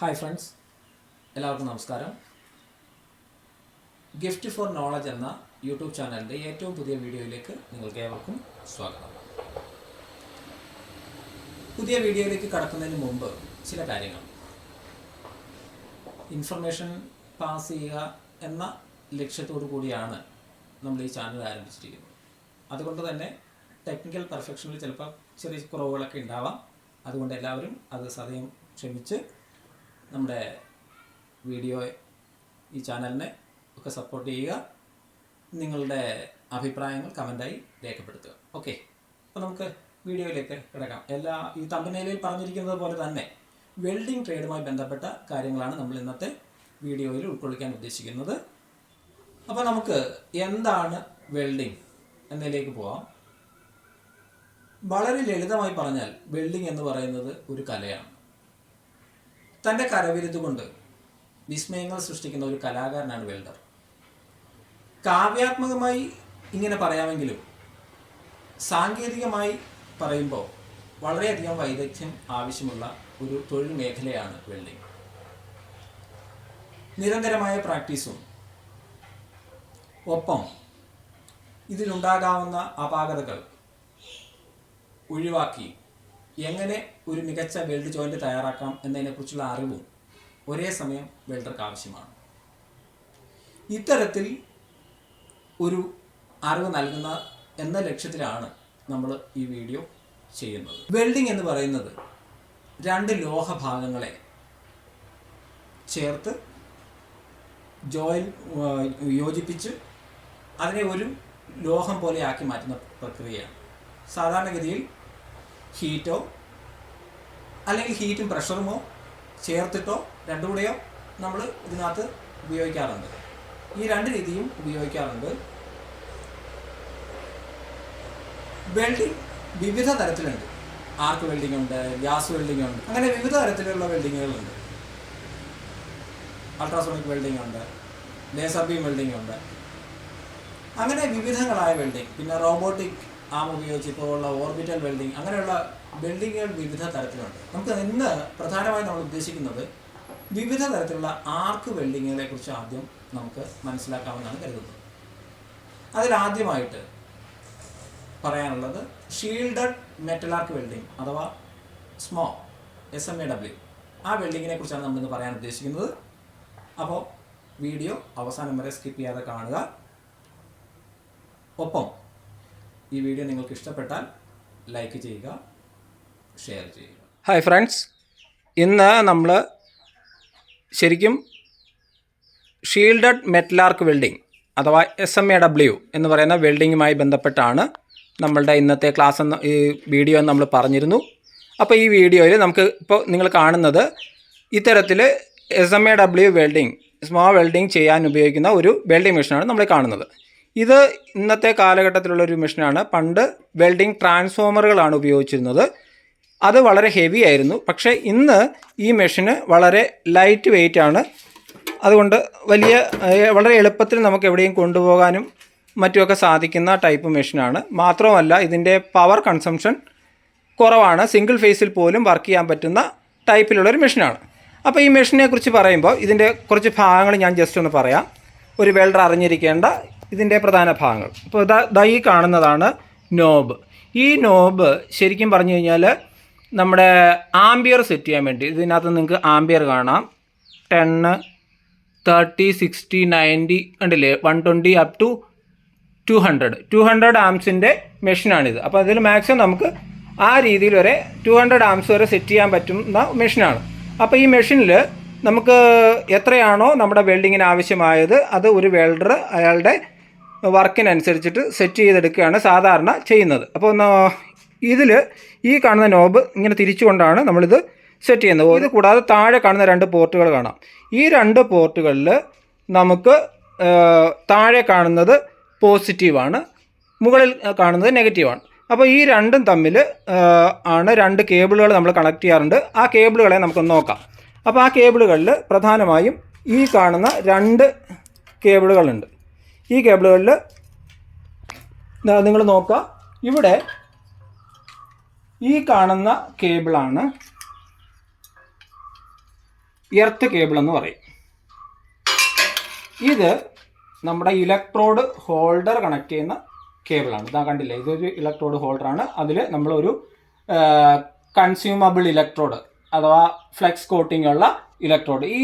Hi friends എല്ലാവർക്കും നമസ്കാരം. Gift for knowledge എന്ന യൂട്യൂബ് ചാനലിന്റെ ഏറ്റവും പുതിയ വീഡിയോയിലേക്ക് നിങ്ങൾക്ക് ഏവർക്കും സ്വാഗതം. പുതിയ വീഡിയോയിലേക്ക് കടക്കുന്നതിന് മുമ്പ് ചില കാര്യങ്ങൾ. ഇൻഫർമേഷൻ പാസ് ചെയ്യുക എന്ന ലക്ഷ്യത്തോടു കൂടിയാണ് നമ്മൾ ഈ ചാനൽ ആരംഭിച്ചിരിക്കുന്നത്. അതുകൊണ്ട് തന്നെ ടെക്നിക്കൽ പെർഫെക്ഷനിൽ ചിലപ്പോൾ ചെറിയ കുറവുകളൊക്കെ ഉണ്ടാവാം. അതുകൊണ്ട് എല്ലാവരും അത് സദയം ക്ഷമിച്ച് നമ്മുടെ വീഡിയോ ഈ ചാനലിനെ ഒക്കെ സപ്പോർട്ട് ചെയ്യുക. നിങ്ങളുടെ അഭിപ്രായങ്ങൾ കമന്റായി രേഖപ്പെടുത്തുക. ഓക്കെ അപ്പോൾ നമുക്ക് വീഡിയോയിലേക്ക് കിടക്കാം. എല്ലാ ഈ തമ്പനയിലിൽ പറഞ്ഞിരിക്കുന്നത് പോലെ തന്നെ വെൽഡിംഗ് ട്രേഡുമായി ബന്ധപ്പെട്ട കാര്യങ്ങളാണ് നമ്മൾ ഇന്നത്തെ വീഡിയോയിൽ ഉൾക്കൊള്ളിക്കാൻ ഉദ്ദേശിക്കുന്നത്. അപ്പോൾ നമുക്ക് എന്താണ് വെൽഡിംഗ് എന്നതിലേക്ക് പോവാം. വളരെ ലളിതമായി പറഞ്ഞാൽ വെൽഡിംഗ് എന്ന് പറയുന്നത് ഒരു കലയാണ്. തന്റെ കരവിരുതുകൊണ്ട് വിസ്മയങ്ങൾ സൃഷ്ടിക്കുന്ന ഒരു കലാകാരനാണ് വെൽഡർ. കാവ്യാത്മകമായി ഇങ്ങനെ പറയാമെങ്കിലും സാങ്കേതികമായി പറയുമ്പോൾ വളരെയധികം വൈദഗ്ധ്യം ആവശ്യമുള്ള ഒരു തൊഴിൽ മേഖലയാണ് വെൽഡിംഗ്. നിരന്തരമായ പ്രാക്ടീസും ഒപ്പം ഇതിലുണ്ടാകാവുന്ന അപാകതകൾ ഒഴിവാക്കി എങ്ങനെ ഒരു മികച്ച വെൽഡ് ജോയിന്റ് തയ്യാറാക്കാം എന്നതിനെക്കുറിച്ചുള്ള അറിവും ഒരേ സമയം വെൽഡർക്ക് ആവശ്യമാണ്. ഇത്തരത്തിൽ ഒരു അറിവ് നൽകുന്ന എന്ന ലക്ഷ്യത്തിലാണ് നമ്മൾ ഈ വീഡിയോ ചെയ്യുന്നത്. വെൽഡിംഗ് എന്ന് പറയുന്നത് രണ്ട് ലോഹഭാഗങ്ങളെ ചേർത്ത് ജോയിൽ യോജിപ്പിച്ച് അതിനെ ഒരു ലോഹം പോലെ ആക്കി മാറ്റുന്ന പ്രക്രിയയാണ്. സാധാരണഗതിയിൽ ഹീറ്റോ അല്ലെങ്കിൽ ഹീറ്റും പ്രഷറുമോ ചേർത്തിട്ടോ രണ്ടും കൂടെയോ നമ്മൾ ഇതിനകത്ത് ഉപയോഗിക്കാറുണ്ട്. ഈ രണ്ട് രീതിയും ഉപയോഗിക്കാറുണ്ട്. വെൽഡിംഗ് വിവിധ തരത്തിലുണ്ട്. ആർക്ക് വെൽഡിംഗ് ഉണ്ട് ഗ്യാസ് വെൽഡിംഗ് ഉണ്ട് അങ്ങനെ വിവിധ തരത്തിലുള്ള വെൽഡിങ്ങുകളുണ്ട്. അൾട്രാസോണിക് വെൽഡിംഗ് ഉണ്ട് ലേസർ ബീം വെൽഡിംഗ് ഉണ്ട് അങ്ങനെ വിവിധങ്ങളായ വെൽഡിംഗ് പിന്നെ റോബോട്ടിക് ആം ഉപയോഗിച്ച് ഇപ്പോൾ ഉള്ള ഓർബിറ്റൽ വെൽഡിംഗ് അങ്ങനെയുള്ള വെൽഡിങ്ങുകൾ വിവിധ തരത്തിലുണ്ട്. നമുക്ക് ഇന്ന് പ്രധാനമായും നമ്മൾ ഉദ്ദേശിക്കുന്നത് വിവിധ തരത്തിലുള്ള ആർക്ക് വെൽഡിങ്ങുകളെ കുറിച്ച് ആദ്യം നമുക്ക് മനസ്സിലാക്കാമെന്നാണ് കരുതുന്നത്. അതിലാദ്യമായിട്ട് പറയാനുള്ളത് ഷീൽഡഡ് മെറ്റൽ ആർക്ക് വെൽഡിംഗ് അഥവാ സ്മോ എസ് എം എ ഡബ്ല്യു ആ വെൽഡിങ്ങിനെ കുറിച്ചാണ് നമ്മളിന്ന് പറയാൻ ഉദ്ദേശിക്കുന്നത്. അപ്പോൾ വീഡിയോ അവസാനം വരെ സ്കിപ്പ് ചെയ്യാതെ കാണുക. ഒപ്പം ഈ വീഡിയോ നിങ്ങൾക്ക് ഇഷ്ടപ്പെട്ടാൽ ലൈക്ക് ചെയ്യുക ഷെയർ ചെയ്യുക. ഹായ് ഫ്രണ്ട്സ് ഇന്ന് നമ്മൾ ശരിക്കും ഷീൽഡഡ് മെറ്റ്ലാർക്ക് വെൽഡിംഗ് അഥവാ എസ് എം എ ഡബ്ല്യു എന്ന് പറയുന്ന വെൽഡിങ്ങുമായി ബന്ധപ്പെട്ടാണ് നമ്മളുടെ ഇന്നത്തെ ക്ലാസ് എന്ന ഈ വീഡിയോ നമ്മൾ പറഞ്ഞിരുന്നു. അപ്പോൾ ഈ വീഡിയോയിൽ നമുക്ക് ഇപ്പോൾ നിങ്ങൾ കാണുന്നത് ഇത്തരത്തിൽ S M A W welding small welding ചെയ്യാൻ ഉപയോഗിക്കുന്ന ഒരു വെൽഡിംഗ് മെഷീനാണ് നമ്മൾ കാണുന്നത്. ഇത് ഇന്നത്തെ കാലഘട്ടത്തിലുള്ള ഒരു മെഷീനാണ്. പണ്ട് വെൽഡിംഗ് ട്രാൻസ്ഫോമറുകളാണ് ഉപയോഗിച്ചിരുന്നത്. അത് വളരെ ഹെവി ആയിരുന്നു. പക്ഷേ ഇന്ന് ഈ മെഷീന് വളരെ ലൈറ്റ് വെയിറ്റ് ആണ്. അതുകൊണ്ട് വലിയ വളരെ എളുപ്പത്തിൽ നമുക്ക് എവിടെയും കൊണ്ടുപോകാനും മറ്റുമൊക്കെ സാധിക്കുന്ന ടൈപ്പ് മെഷീനാണ്. മാത്രമല്ല ഇതിന്റെ പവർ കൺസംഷൻ കുറവാണ്. സിംഗിൾ ഫേസിൽ പോലും വർക്ക് ചെയ്യാൻ പറ്റുന്ന ടൈപ്പിലുള്ള ഒരു മെഷീനാണ്. അപ്പോൾ ഈ മെഷീനെ കുറിച്ച് പറയുമ്പോൾ ഇതിന്റെ കുറച്ച് ഭാഗങ്ങൾ ഞാൻ ജസ്റ്റ് ഒന്ന് പറയാം. ഒരു വെൽഡർ അറിഞ്ഞിരിക്കേണ്ട ഇതിന്റെ പ്രധാന ഭാഗങ്ങൾ. ഇപ്പോൾ ദാ ഈ കാണുന്നതാണ് നോബ് ഈ നോബ് ശരിക്കും പറഞ്ഞു കഴിഞ്ഞാൽ നമ്മുടെ ആംബിയർ സെറ്റ് ചെയ്യാൻ വേണ്ടി ഇതിനകത്ത് നിങ്ങൾക്ക് ആംബിയർ കാണാം. ടെണ്ണ് തേർട്ടി സിക്സ്റ്റി നയന്റി കണ്ടില്ലേ? One twenty up to two hundred two hundred ആംസിന്റെ മെഷീനാണിത് അപ്പോൾ അതിൽ മാക്സിമം നമുക്ക് ആ രീതിയിൽ വരെ ടു ഹൺഡ്രഡ് ആംസ് വരെ സെറ്റ് ചെയ്യാൻ പറ്റുന്ന മെഷീനാണ് അപ്പോൾ ഈ മെഷീനിൽ നമുക്ക് എത്രയാണോ നമ്മുടെ വെൽഡിങ്ങിന് ആവശ്യമായത് അത് ഒരു വെൽഡർ അയാളുടെ വർക്കിനനുസരിച്ചിട്ട് സെറ്റ് ചെയ്തെടുക്കുകയാണ് സാധാരണ ചെയ്യുന്നത്. അപ്പോൾ ഇതിൽ ഈ കാണുന്ന നോബ് ഇങ്ങനെ തിരിച്ചുകൊണ്ടാണ് നമ്മളിത് സെറ്റ് ചെയ്യുന്നത്. ഇത് കൂടാതെ താഴെ കാണുന്ന രണ്ട് പോർട്ടുകൾ കാണാം. ഈ രണ്ട് പോർട്ടുകളിൽ നമുക്ക് താഴെ കാണുന്നത് പോസിറ്റീവാണ് മുകളിൽ കാണുന്നത് നെഗറ്റീവാണ് അപ്പോൾ ഈ രണ്ടും തമ്മിൽ ആണ് രണ്ട് കേബിളുകൾ നമ്മൾ കണക്ട് ചെയ്യാറുണ്ട്. ആ കേബിളുകളെ നമുക്കൊന്ന് നോക്കാം. അപ്പോൾ ആ കേബിളുകളിൽ പ്രധാനമായും ഈ കാണുന്ന രണ്ട് കേബിളുകളുണ്ട്. ഈ കേബിളുകളിൽ നിങ്ങൾ നോക്കുക. ഇവിടെ ഈ കാണുന്ന കേബിളാണ് എർത്ത് കേബിൾ എന്ന് പറയും. ഇത് നമ്മുടെ ഇലക്ട്രോഡ് ഹോൾഡർ കണക്ട് ചെയ്യുന്ന കേബിളാണ്. ഇതാ കണ്ടില്ലേ ഇതൊരു ഇലക്ട്രോഡ് ഹോൾഡറാണ്. അതിൽ നമ്മളൊരു കൺസ്യൂമബിൾ ഇലക്ട്രോഡ് അഥവാ ഫ്ലെക്സ് കോട്ടിംഗ് ഉള്ള ഇലക്ട്രോഡ് ഈ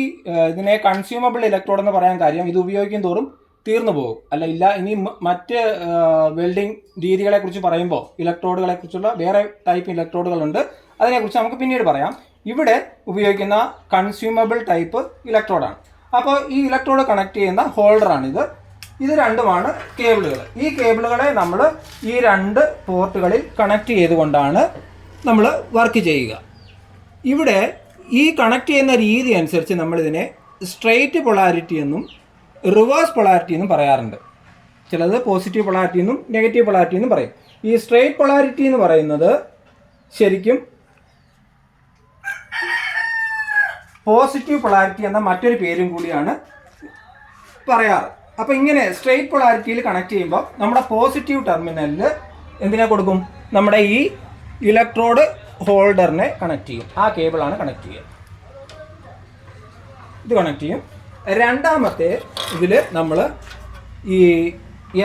ഇതിനെ കൺസ്യൂമബിൾ ഇലക്ട്രോഡ് എന്ന് പറയാൻ കാര്യം ഇത് ഉപയോഗിക്കും തോറും തീർന്നു പോകും. അല്ല ഇല്ല ഇനി മറ്റ് വെൽഡിംഗ് രീതികളെ കുറിച്ച് പറയുമ്പോൾ ഇലക്ട്രോഡുകളെ കുറിച്ചുള്ള വേറെ ടൈപ്പ് ഇലക്ട്രോഡുകളുണ്ട് അതിനെക്കുറിച്ച് നമുക്ക് പിന്നീട് പറയാം. ഇവിടെ ഉപയോഗിക്കുന്ന കൺസ്യൂമബിൾ ടൈപ്പ് ഇലക്ട്രോഡാണ് അപ്പോൾ ഈ ഇലക്ട്രോഡ് കണക്ട് ചെയ്യുന്ന ഹോൾഡറാണിത് ഇത് രണ്ടുമാണ് കേബിളുകൾ ഈ കേബിളുകളെ നമ്മൾ ഈ രണ്ട് പോർട്ടുകളിൽ കണക്ട് ചെയ്തുകൊണ്ടാണ് നമ്മൾ വർക്ക് ചെയ്യുക. ഇവിടെ ഈ കണക്ട് ചെയ്യുന്ന രീതി അനുസരിച്ച് നമ്മളിതിനെ സ്ട്രെയിറ്റ് പൊളാരിറ്റി എന്നും റിവേഴ്സ് പൊളാരിറ്റി എന്നും പറയാറുണ്ട്. ചിലത് പോസിറ്റീവ് പൊളാരിറ്റി എന്നും നെഗറ്റീവ് പൊളാരിറ്റി എന്നും പറയും. ഈ സ്ട്രെയിറ്റ് പൊളാരിറ്റി എന്ന് പറയുന്നത് ശരിക്കും പോസിറ്റീവ് പൊളാരിറ്റി എന്ന മറ്റൊരു പേരും കൂടിയാണ് പറയാറ്. അപ്പോൾ ഇങ്ങനെ സ്ട്രെയിറ്റ് പൊളാരിറ്റിയിൽ കണക്ട് ചെയ്യുമ്പോൾ നമ്മുടെ പോസിറ്റീവ് ടെർമിനലിൽ എന്തിനെ കൊടുക്കും? നമ്മുടെ ഈ ഇലക്ട്രോഡ് ഹോൾഡറിനെ കണക്ട് ചെയ്യും. ആ കേബിളാണ് കണക്ട് ചെയ്യുക. ഇത് കണക്ട് ചെയ്യും. രണ്ടാമത്തെ ഇതിൽ നമ്മൾ ഈ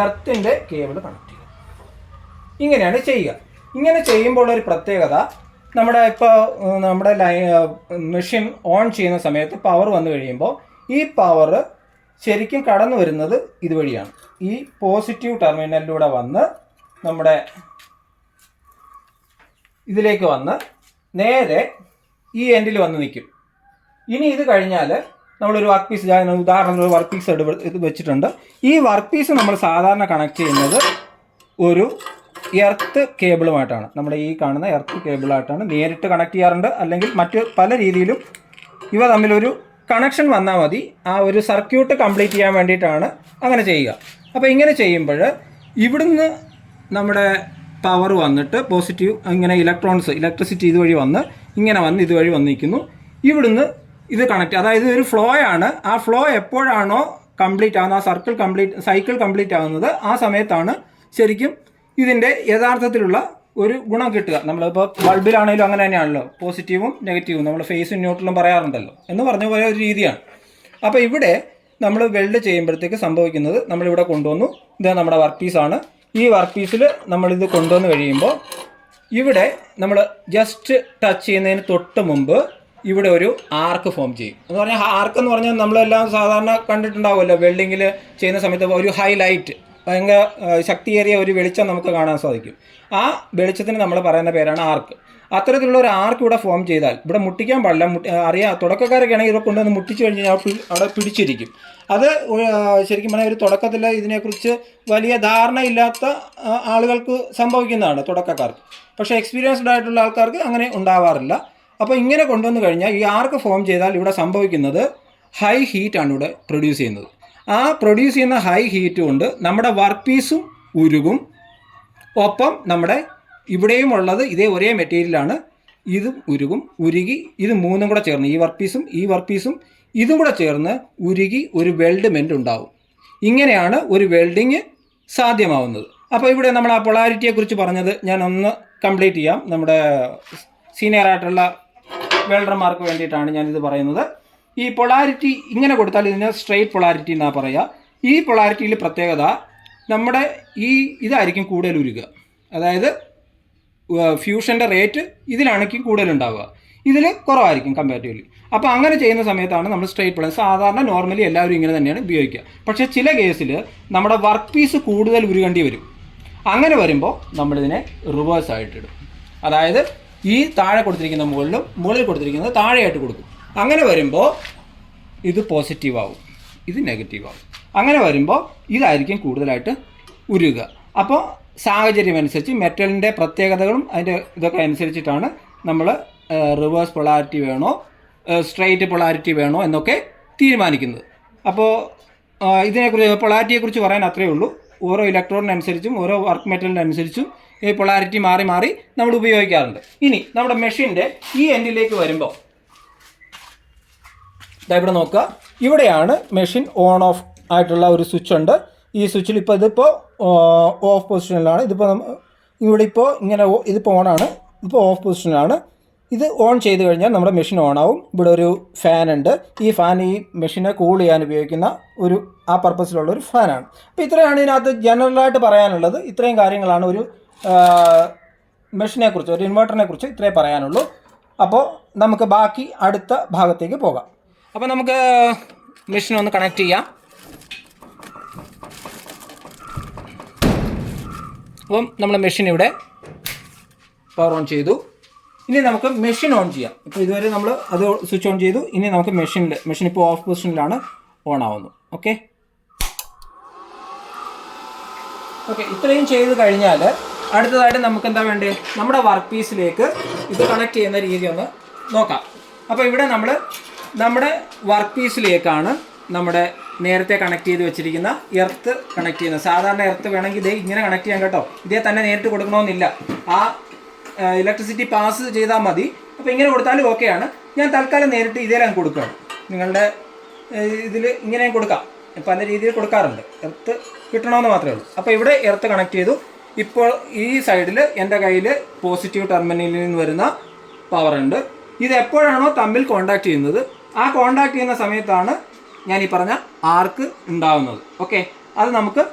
എർത്തിന്റെ കേബിൾ കണക്ട് ചെയ്യും ഇങ്ങനെയാണ് ചെയ്യുക. ഇങ്ങനെ ചെയ്യുമ്പോൾ ഒരു പ്രത്യേകത നമ്മുടെ ഇപ്പോൾ നമ്മുടെ ലൈ മെഷീൻ ഓൺ ചെയ്യുന്ന സമയത്ത് പവർ വന്നു കഴിയുമ്പോൾ ഈ പവർ ശരിക്കും കടന്നു വരുന്നത് ഇതുവഴിയാണ്. ഈ പോസിറ്റീവ് ടെർമിനലിലൂടെ വന്ന് നമ്മുടെ ഇതിലേക്ക് വന്ന് നേരെ ഈ എൻഡിൽ വന്ന് നിൽക്കും. ഇനി ഇത് കഴിഞ്ഞാൽ നമ്മളൊരു വർക്ക് പീസ് ഞാൻ ഉദാഹരണത്തിന് ഒരു വർക്ക് പീസ് എടുത്ത് വെച്ചിട്ടുണ്ട്. ഈ വർക്ക് പീസ് നമ്മൾ സാധാരണ കണക്ട് ചെയ്യുന്നത് ഒരു എർത്ത് കേബിളുമായിട്ടാണ് നമ്മുടെ ഈ കാണുന്ന എർത്ത് കേബിളായിട്ടാണ് നേരിട്ട് കണക്ട് ചെയ്യാറുണ്ട്. അല്ലെങ്കിൽ മറ്റ് പല രീതിയിലും ഇവ തമ്മിലൊരു കണക്ഷൻ വന്നാൽ മതി. ആ ഒരു സർക്യൂട്ട് കംപ്ലീറ്റ് ചെയ്യാൻ വേണ്ടിയിട്ടാണ് അങ്ങനെ ചെയ്യുക. അപ്പോൾ ഇങ്ങനെ ചെയ്യുമ്പോൾ ഇവിടുന്ന് നമ്മുടെ പവർ വന്നിട്ട് പോസിറ്റീവ് ഇങ്ങനെ ഇലക്ട്രോൺസ് ഇലക്ട്രിസിറ്റി ഇതുവഴി വന്ന് ഇങ്ങനെ വന്ന് ഇതുവഴി വന്നിരിക്കുന്നു. ഇവിടുന്ന് ഇത് കണക്ട് അതായത് ഒരു ഫ്ലോ ആണ്. ആ ഫ്ലോ എപ്പോഴാണോ കംപ്ലീറ്റ് ആവുന്നത് ആ സർക്കിൾ കംപ്ലീറ്റ് സൈക്കിൾ കംപ്ലീറ്റ് ആവുന്നത് ആ സമയത്താണ് ശരിക്കും ഇതിന്റെ യഥാർത്ഥത്തിലുള്ള ഒരു ഗുണം കിട്ടുക. നമ്മളിപ്പോൾ ബൾബിലാണെങ്കിലും അങ്ങനെ തന്നെയാണല്ലോ. പോസിറ്റീവും നെഗറ്റീവും നമ്മൾ ഫേസും ന്യൂട്രലും പറയാറുണ്ടല്ലോ. എന്ന് പറഞ്ഞ പോലെ ഒരു രീതിയാണ്. അപ്പോൾ ഇവിടെ നമ്മൾ വെൽഡ് ചെയ്യുമ്പോഴത്തേക്ക് സംഭവിക്കുന്നത് നമ്മളിവിടെ കൊണ്ടുവന്നു. ഇത് നമ്മുടെ വർക്ക് പീസാണ് ഈ വർക്ക് പീസിൽ നമ്മളിത് കൊണ്ടുവന്ന് കഴിയുമ്പോൾ ഇവിടെ നമ്മൾ ജസ്റ്റ് ടച്ച് ചെയ്യുന്നതിന് തൊട്ട് മുമ്പ് ഇവിടെ ഒരു ആർക്ക് ഫോം ചെയ്യും. എന്ന് പറഞ്ഞാൽ ആർക്ക് എന്ന് പറഞ്ഞാൽ നമ്മളെല്ലാം സാധാരണ കണ്ടിട്ടുണ്ടാവുമല്ലോ വെൽഡിങ്ങിൽ ചെയ്യുന്ന സമയത്ത് ഒരു ഹൈലൈറ്റ് ഭയങ്കര ശക്തിയേറിയ ഒരു വെളിച്ചം നമുക്ക് കാണാൻ സാധിക്കും. ആ വെളിച്ചത്തിന് നമ്മൾ പറയുന്ന പേരാണ് ആർക്ക് അത്തരത്തിലുള്ള ഒരു ആർക്ക് ഇവിടെ ഫോം ചെയ്താൽ ഇവിടെ മുട്ടിക്കാൻ പാടില്ല അറിയാം തുടക്കക്കാരൊക്കെ ആണെങ്കിൽ ഇവിടെ കൊണ്ടുവന്ന് മുട്ടിച്ചു കഴിഞ്ഞാൽ അവിടെ പിടിച്ചിരിക്കും. അത് ശരിക്കും പറഞ്ഞാൽ ഒരു തുടക്കത്തിൽ ഇതിനെക്കുറിച്ച് വലിയ ധാരണയില്ലാത്ത ആളുകൾക്ക് സംഭവിക്കുന്നതാണ് തുടക്കക്കാർക്ക്. പക്ഷേ എക്സ്പീരിയൻസ്ഡ് ആയിട്ടുള്ള ആൾക്കാർക്ക് അങ്ങനെ ഉണ്ടാവാറില്ല. അപ്പോൾ ഇങ്ങനെ കൊണ്ടുവന്നു കഴിഞ്ഞാൽ ഈ ആർക്ക് ഫോം ചെയ്താൽ ഇവിടെ സംഭവിക്കുന്നത് ഹൈ ഹീറ്റാണ് ഇവിടെ പ്രൊഡ്യൂസ് ചെയ്യുന്നത്. ആ പ്രൊഡ്യൂസ് ചെയ്യുന്ന ഹൈ ഹീറ്റ് കൊണ്ട് നമ്മുടെ വർക്ക് പീസും ഉരുകും. ഒപ്പം നമ്മുടെ ഇവിടെയും ഉള്ളത് ഇതേ ഒരേ മെറ്റീരിയലാണ് ഇതും ഉരുകും. ഉരുകി ഇത് മൂന്നും കൂടെ ചേർന്ന് ഈ വർക്ക് പീസും ഈ വർക്ക് പീസും ഇതും കൂടെ ചേർന്ന് ഉരുകി ഒരു വെൽഡ്മെന്റ് ഉണ്ടാവും. ഇങ്ങനെയാണ് ഒരു വെൽഡിങ് സാധ്യമാവുന്നത്. അപ്പോൾ ഇവിടെ നമ്മൾ ആ പൊളാരിറ്റിയെക്കുറിച്ച് പറഞ്ഞത് ഞാൻ ഒന്ന് കംപ്ലീറ്റ് ചെയ്യാം. നമ്മുടെ സീനിയർ ആയിട്ടുള്ള വെൽഡർമാർക്ക് വേണ്ടിയിട്ടാണ് ഞാനിത് പറയുന്നത്. ഈ പൊളാരിറ്റി ഇങ്ങനെ കൊടുത്താൽ ഇതിന് സ്ട്രെയിറ്റ് പൊളാരിറ്റി എന്നാണ് പറയുക ഈ പൊളാരിറ്റിയിൽ പ്രത്യേകത നമ്മുടെ ഈ ഇതായിരിക്കും കൂടുതൽ ഉരുക അതായത് ഫ്യൂഷന്റെ റേറ്റ് ഇതിലാണെങ്കിൽ കൂടുതലുണ്ടാവുക. ഇതിൽ കുറവായിരിക്കും കമ്പാരിറ്റീവ്ലി അപ്പോൾ അങ്ങനെ ചെയ്യുന്ന സമയത്താണ് നമ്മൾ സ്ട്രെയിറ്റ് പൊളാരി സാധാരണ നോർമലി എല്ലാവരും ഇങ്ങനെ തന്നെയാണ് ഉപയോഗിക്കുക. പക്ഷേ ചില കേസിൽ നമ്മുടെ വർക്ക് പീസ് കൂടുതൽ ഉരുകേണ്ടി വരും. അങ്ങനെ വരുമ്പോൾ നമ്മളിതിനെ റിവേഴ്സ് ആയിട്ടിടും അതായത് ഈ താഴെ കൊടുത്തിരിക്കുന്ന മുകളിലും മുകളിൽ കൊടുത്തിരിക്കുന്നത് താഴെയായിട്ട് കൊടുക്കും. അങ്ങനെ വരുമ്പോൾ ഇത് പോസിറ്റീവ് ആവും. ഇത് നെഗറ്റീവ് ആവും. അങ്ങനെ വരുമ്പോൾ ഇതായിരിക്കും കൂടുതലായിട്ട് ഉരുക അപ്പോൾ സാഹചര്യം അനുസരിച്ച് മെറ്റലിന്റെ പ്രത്യേകതകളും അതിന്റെ ഇതൊക്കെ അനുസരിച്ചിട്ടാണ് നമ്മൾ റിവേഴ്സ് പൊളാരിറ്റി വേണോ സ്ട്രെയിറ്റ് പൊളാരിറ്റി വേണോ എന്നൊക്കെ തീരുമാനിക്കുന്നത്. അപ്പോൾ ഇതിനെക്കുറിച്ച് പൊളാരിറ്റിയെക്കുറിച്ച് പറയാൻ അത്രയേ ഉള്ളൂ. ഓരോ ഇലക്ട്രോണിനനുസരിച്ചും ഓരോ വർക്ക് മെറ്റലിനനുസരിച്ചും ഈ പൊളാരിറ്റി മാറി മാറി നമ്മൾ ഉപയോഗിക്കാറുണ്ട്. ഇനി നമ്മുടെ മെഷീന്റെ ഈ എൻഡിലേക്ക് വരുമ്പോൾ ഇതാ ഇവിടെ നോക്കുക. ഇവിടെയാണ് മെഷീൻ ഓൺ ഓഫ് ആയിട്ടുള്ള ഒരു സ്വിച്ച് ഉണ്ട്. ഈ സ്വിച്ചിൽ ഇപ്പോൾ ഇതിപ്പോൾ ഓഫ് പൊസിഷനിലാണ് ഇതിപ്പോൾ ഇവിടെ ഇപ്പോൾ ഇങ്ങനെ ഇതിപ്പോൾ ഓണാണ് ഇപ്പോൾ ഓഫ് പൊസിഷനിലാണ് ഇത് ഓൺ ചെയ്ത് കഴിഞ്ഞാൽ നമ്മുടെ മെഷീൻ ഓൺ ആവും. ഇവിടെ ഒരു ഫാൻ ഉണ്ട്. ഈ ഫാൻ ഈ മെഷീനെ കൂൾ ചെയ്യാൻ ഉപയോഗിക്കുന്ന ഒരു ആ പർപ്പസിലുള്ള ഒരു ഫാനാണ് അപ്പോൾ ഇത്രയാണ് ഇതിനകത്ത് ജനറലായിട്ട് പറയാനുള്ളത്. ഇത്രയും കാര്യങ്ങളാണ് ഒരു മെഷീനെ കുറിച്ച് ഒരു ഇൻവെർട്ടറിനെ കുറിച്ച് ഇത്രേ പറയാനുള്ളൂ. അപ്പോൾ നമുക്ക് ബാക്കി അടുത്ത ഭാഗത്തേക്ക് പോകാം. അപ്പോൾ നമുക്ക് മെഷീൻ ഒന്ന് കണക്ട് ചെയ്യാം. അപ്പം നമ്മൾ മെഷീൻ ഇവിടെ പവർ ഓൺ ചെയ്തു. ഇനി നമുക്ക് മെഷീൻ ഓൺ ചെയ്യാം. ഇപ്പോൾ ഇതുവരെ നമ്മൾ അത് സ്വിച്ച് ഓൺ ചെയ്തു. ഇനി നമുക്ക് മെഷീനിൽ മെഷീൻ ഇപ്പോൾ ഓഫ് പൊസിഷനിലാണ് ഓൺ ആവുന്നു ഓക്കെ ഓക്കെ ഇത്രയും ചെയ്ത് കഴിഞ്ഞാൽ അടുത്തതായിട്ട് നമുക്ക് എന്താ വേണ്ടത് നമ്മുടെ വർക്ക് പീസിലേക്ക് ഇത് കണക്ട് ചെയ്യുന്ന രീതി ഒന്ന് നോക്കാം. അപ്പോൾ ഇവിടെ നമ്മൾ നമ്മുടെ വർക്ക് പീസിലേക്കാണ് നമ്മുടെ നേരത്തെ കണക്ട് ചെയ്ത് വെച്ചിരിക്കുന്ന എർത്ത് കണക്ട് ചെയ്യുന്നത്. സാധാരണ എർത്ത് വേണമെങ്കിൽ ഇതേ ഇങ്ങനെ കണക്ട് ചെയ്യാൻ കേട്ടോ. ഇതേ തന്നെ നേരിട്ട് കൊടുക്കണമെന്നില്ല. ആ ഇലക്ട്രിസിറ്റി പാസ് ചെയ്താൽ മതി. അപ്പോൾ ഇങ്ങനെ കൊടുത്താലും ഓക്കെയാണ് ഞാൻ തൽക്കാലം നേരിട്ട് ഇതേ ഞാൻ കൊടുക്കുകയാണ്. നിങ്ങളുടെ ഇതിൽ ഇങ്ങനെ കൊടുക്കാം. പല രീതിയിൽ കൊടുക്കാറുണ്ട്. എർത്ത് കിട്ടണമെന്ന് മാത്രമേ ഉള്ളൂ. അപ്പോൾ ഇവിടെ എർത്ത് കണക്ട് ചെയ്തു. ഇപ്പോൾ ഈ സൈഡിൽ എന്റെ കയ്യിൽ പോസിറ്റീവ് ടെർമിനലിൽ നിന്ന് വരുന്ന പവർ ഉണ്ട്. ഇത് എപ്പോഴാണോ തമ്മിൽ കോണ്ടാക്ട് ചെയ്യുന്നത്. ആ കോണ്ടാക്ട് ചെയ്യുന്ന സമയത്താണ് ഞാൻ ഈ പറഞ്ഞ ആർക്ക് ഉണ്ടാവുന്നത്. ഓക്കെ അത് നമുക്ക്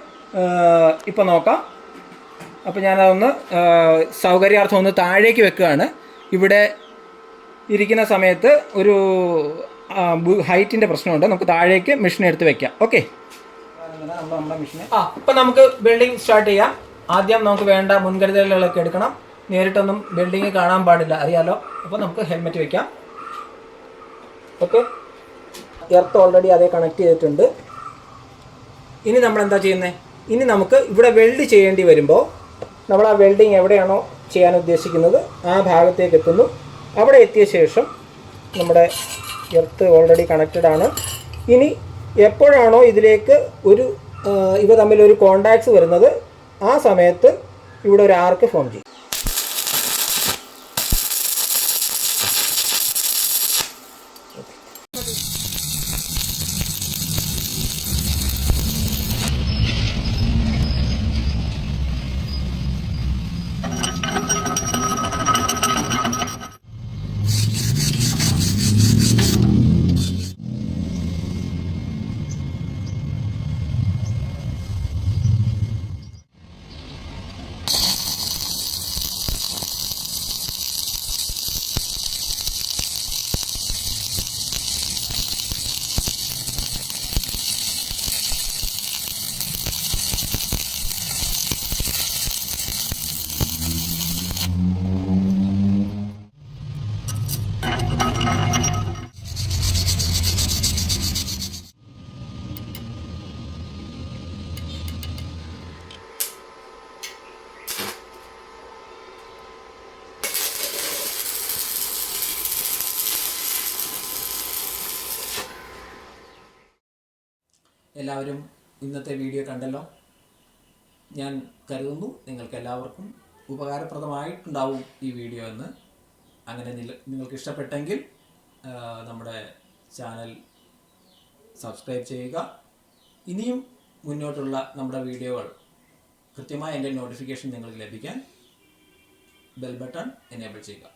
ഇപ്പോൾ നോക്കാം. അപ്പോൾ ഞാനതൊന്ന് സൗകര്യാർത്ഥം ഒന്ന് താഴേക്ക് വെക്കുകയാണ്. ഇവിടെ ഇരിക്കുന്ന സമയത്ത് ഒരു ഹൈറ്റിന്റെ പ്രശ്നമുണ്ട്. നമുക്ക് താഴേക്ക് മെഷീൻ എടുത്ത് വെക്കാം. ഓക്കെ നമ്മുടെ മെഷീൻ ആ ഇപ്പം നമുക്ക് ബിൽഡിംഗ് സ്റ്റാർട്ട് ചെയ്യാം. ആദ്യം നമുക്ക് വേണ്ട മുൻകരുതലുകളൊക്കെ എടുക്കണം. നേരിട്ടൊന്നും ബിൽഡിംഗ് കാണാൻ പാടില്ല. അറിയാലോ? അപ്പോൾ നമുക്ക് ഹെൽമെറ്റ് വെക്കാം. ഓക്കെ എർത്ത് ഓൾറെഡി അതേ കണക്ട് ചെയ്തിട്ടുണ്ട്. ഇനി നമ്മൾ എന്താ ചെയ്യുന്നത് ഇനി നമുക്ക് ഇവിടെ വെൽഡ് ചെയ്യേണ്ടി വരുമ്പോൾ നമ്മൾ ആ വെൽഡിങ് എവിടെയാണോ ചെയ്യാൻ ഉദ്ദേശിക്കുന്നത് ആ ഭാഗത്തേക്ക് എത്തുന്നു. അവിടെ എത്തിയ ശേഷം നമ്മുടെ എർത്ത് ഓൾറെഡി കണക്റ്റഡ് ആണ്. ഇനി എപ്പോഴാണോ ഇതിലേക്ക് ഒരു ഇവ തമ്മിൽ ഒരു കോണ്ടാക്ട്സ് വരുന്നത് ആ സമയത്ത് ഇവിടെ ഒരു ആർക്ക് ഫോം ചെയ്യും. എല്ലാവരും ഇന്നത്തെ വീഡിയോ കണ്ടല്ലോ. ഞാൻ കരുതുന്നു നിങ്ങൾക്ക് എല്ലാവർക്കും ഉപകാരപ്രദമായിട്ടുണ്ടാവും ഈ വീഡിയോ എന്ന്. അങ്ങനെ നിങ്ങൾക്ക് ഇഷ്ടപ്പെട്ടെങ്കിൽ നമ്മുടെ ചാനൽ സബ്സ്ക്രൈബ് ചെയ്യുക. ഇനിയും മുന്നോട്ടുള്ള നമ്മുടെ വീഡിയോകൾ കൃത്യമായി എന്റെ നോട്ടിഫിക്കേഷൻ നിങ്ങൾക്ക് ലഭിക്കാൻ ബെൽ ബട്ടൺ എനേബിൾ ചെയ്യുക.